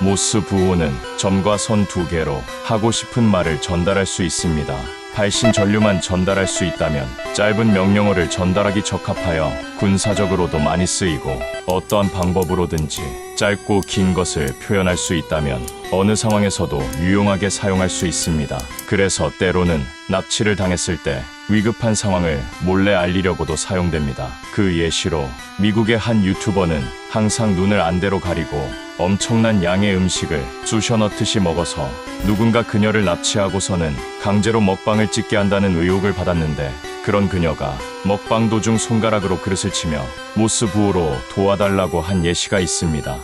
모스 부호는 점과 선 두 개로 하고 싶은 말을 전달할 수 있습니다. 발신 전류만 전달할 수 있다면 짧은 명령어를 전달하기 적합하여 군사적으로도 많이 쓰이고 어떠한 방법으로든지 짧고 긴 것을 표현할 수 있다면 어느 상황에서도 유용하게 사용할 수 있습니다. 그래서 때로는 납치를 당했을 때 위급한 상황을 몰래 알리려고도 사용됩니다. 그 예시로 미국의 한 유튜버는 항상 눈을 안대로 가리고 엄청난 양의 음식을 쑤셔 넣듯이 먹어서 누군가 그녀를 납치하고서는 강제로 먹방을 찍게 한다는 의혹을 받았는데 그런 그녀가 먹방 도중 손가락으로 그릇을 치며 모스 부호로 도와달라고 한 예시가 있습니다.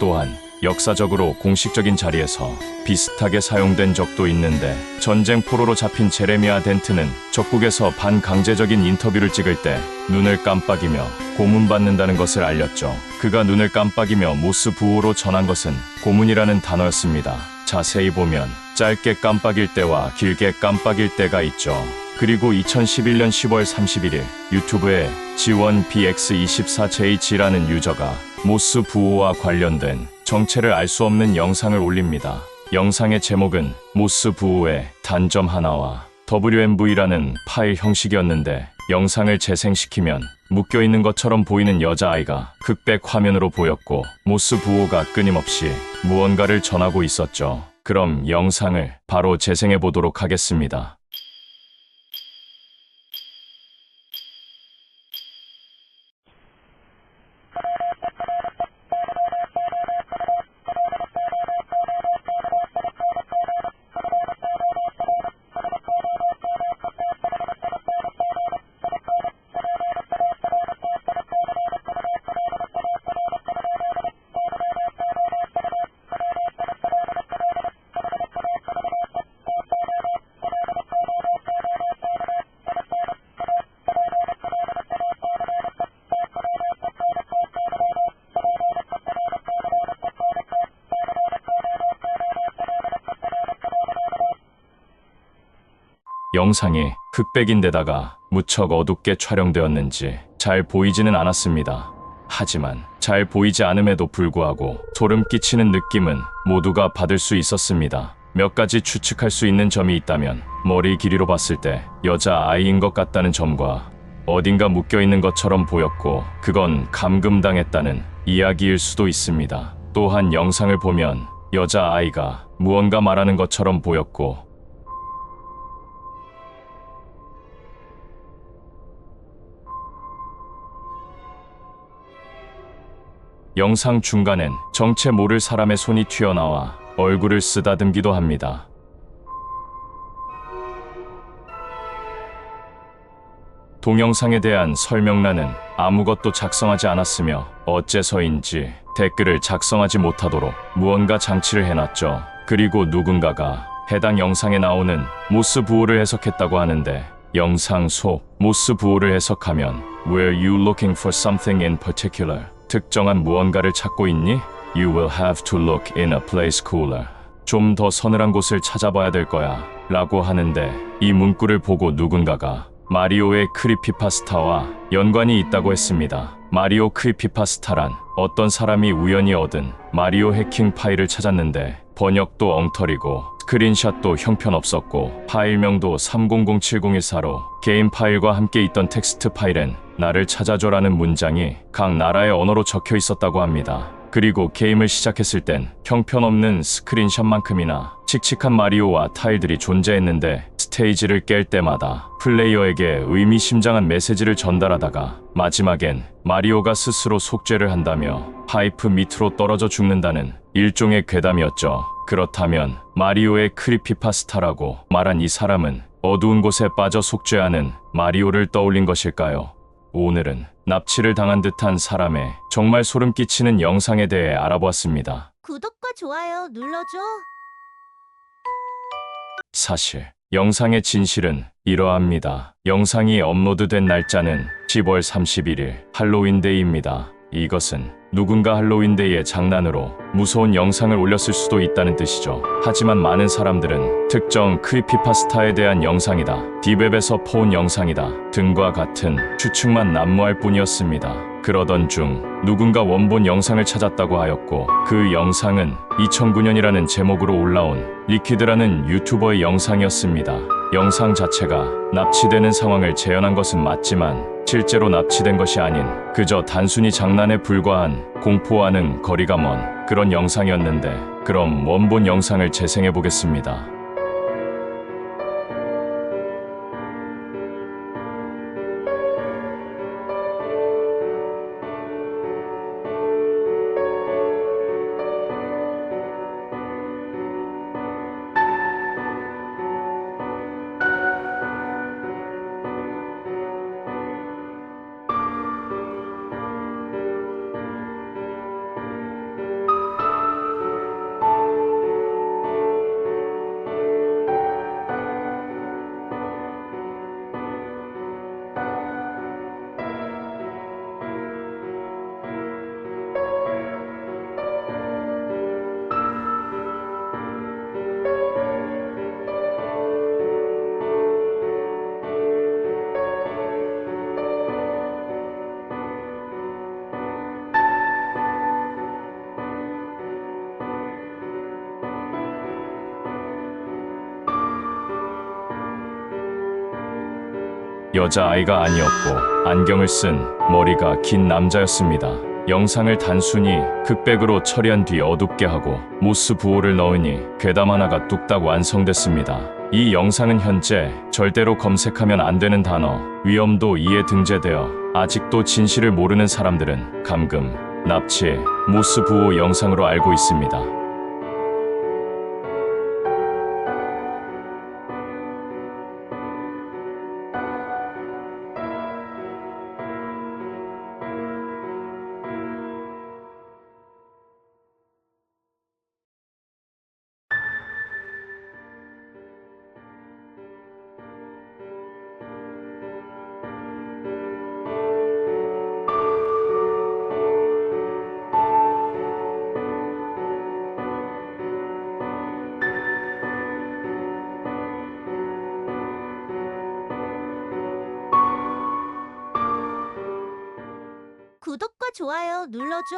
또한 역사적으로 공식적인 자리에서 비슷하게 사용된 적도 있는데 전쟁 포로로 잡힌 제레미아 덴트는 적국에서 반강제적인 인터뷰를 찍을 때 눈을 깜빡이며 고문받는다는 것을 알렸죠. 그가 눈을 깜빡이며 모스 부호로 전한 것은 고문이라는 단어였습니다. 자세히 보면 짧게 깜빡일 때와 길게 깜빡일 때가 있죠. 그리고 2011년 10월 31일 유튜브에 G1BX24JH라는 유저가 모스 부호와 관련된 정체를 알 수 없는 영상을 올립니다. 영상의 제목은 모스 부호의 단점 하나와 WMV라는 파일 형식이었는데 영상을 재생시키면 묶여 있는 것처럼 보이는 여자아이가 흑백 화면으로 보였고 모스 부호가 끊임없이 무언가를 전하고 있었죠. 그럼 영상을 바로 재생해 보도록 하겠습니다. 영상이 흑백인데다가 무척 어둡게 촬영되었는지 잘 보이지는 않았습니다. 하지만 잘 보이지 않음에도 불구하고 소름 끼치는 느낌은 모두가 받을 수 있었습니다. 몇 가지 추측할 수 있는 점이 있다면 머리 길이로 봤을 때 여자 아이인 것 같다는 점과 어딘가 묶여 있는 것처럼 보였고 그건 감금당했다는 이야기일 수도 있습니다. 또한 영상을 보면 여자 아이가 무언가 말하는 것처럼 보였고 영상 중간엔 정체 모를 사람의 손이 튀어나와 얼굴을 쓰다듬기도 합니다. 동영상에 대한 설명란은 아무것도 작성하지 않았으며 어째서인지 댓글을 작성하지 못하도록 무언가 장치를 해놨죠. 그리고 누군가가 해당 영상에 나오는 모스 부호를 해석했다고 하는데 영상 속 모스 부호를 해석하면 Were you looking for something in particular? 특정한 무언가를 찾고 있니? You will have to look in a place cooler. 좀 더 서늘한 곳을 찾아봐야 될 거야. 라고 하는데 이 문구를 보고 누군가가 마리오의 크리피파스타와 연관이 있다고 했습니다. 마리오 크리피파스타란 어떤 사람이 우연히 얻은 마리오 해킹 파일을 찾았는데 번역도 엉터리고 스크린샷도 형편없었고 파일명도 300701사로 게임 파일과 함께 있던 텍스트 파일엔 나를 찾아줘라는 문장이 각 나라의 언어로 적혀 있었다고 합니다. 그리고 게임을 시작했을 땐 형편없는 스크린샷만큼이나 칙칙한 마리오와 타일들이 존재했는데 스테이지를 깰 때마다 플레이어에게 의미심장한 메시지를 전달하다가 마지막엔 마리오가 스스로 속죄를 한다며 파이프 밑으로 떨어져 죽는다는 일종의 괴담이었죠. 그렇다면 마리오의 크리피파스타라고 말한 이 사람은 어두운 곳에 빠져 속죄하는 마리오를 떠올린 것일까요? 오늘은 납치를 당한 듯한 사람의 정말 소름 끼치는 영상에 대해 알아보았습니다. 구독과 좋아요 눌러줘. 사실 영상의 진실은 이러합니다. 영상이 업로드된 날짜는 10월 31일 할로윈데이입니다. 이것은 누군가 할로윈데이의 장난으로 무서운 영상을 올렸을 수도 있다는 뜻이죠. 하지만 많은 사람들은 특정 크리피파스타에 대한 영상이다, 디웹에서 포온 영상이다 등과 같은 추측만 난무할 뿐이었습니다. 그러던 중 누군가 원본 영상을 찾았다고 하였고 그 영상은 2009년이라는 제목으로 올라온 리퀴드라는 유튜버의 영상이었습니다. 영상 자체가 납치되는 상황을 재현한 것은 맞지만 실제로 납치된 것이 아닌 그저 단순히 장난에 불과한 공포와는 거리가 먼 그런 영상이었는데 그럼 원본 영상을 재생해 보겠습니다. 여자아이가 아니었고 안경을 쓴 머리가 긴 남자였습니다. 영상을 단순히 극백으로 처리한 뒤 어둡게 하고 모스 부호를 넣으니 괴담 하나가 뚝딱 완성됐습니다. 이 영상은 현재 절대로 검색하면 안 되는 단어 위험도 이에 등재되어 아직도 진실을 모르는 사람들은 감금, 납치, 모스 부호 영상으로 알고 있습니다. 좋아요 눌러줘.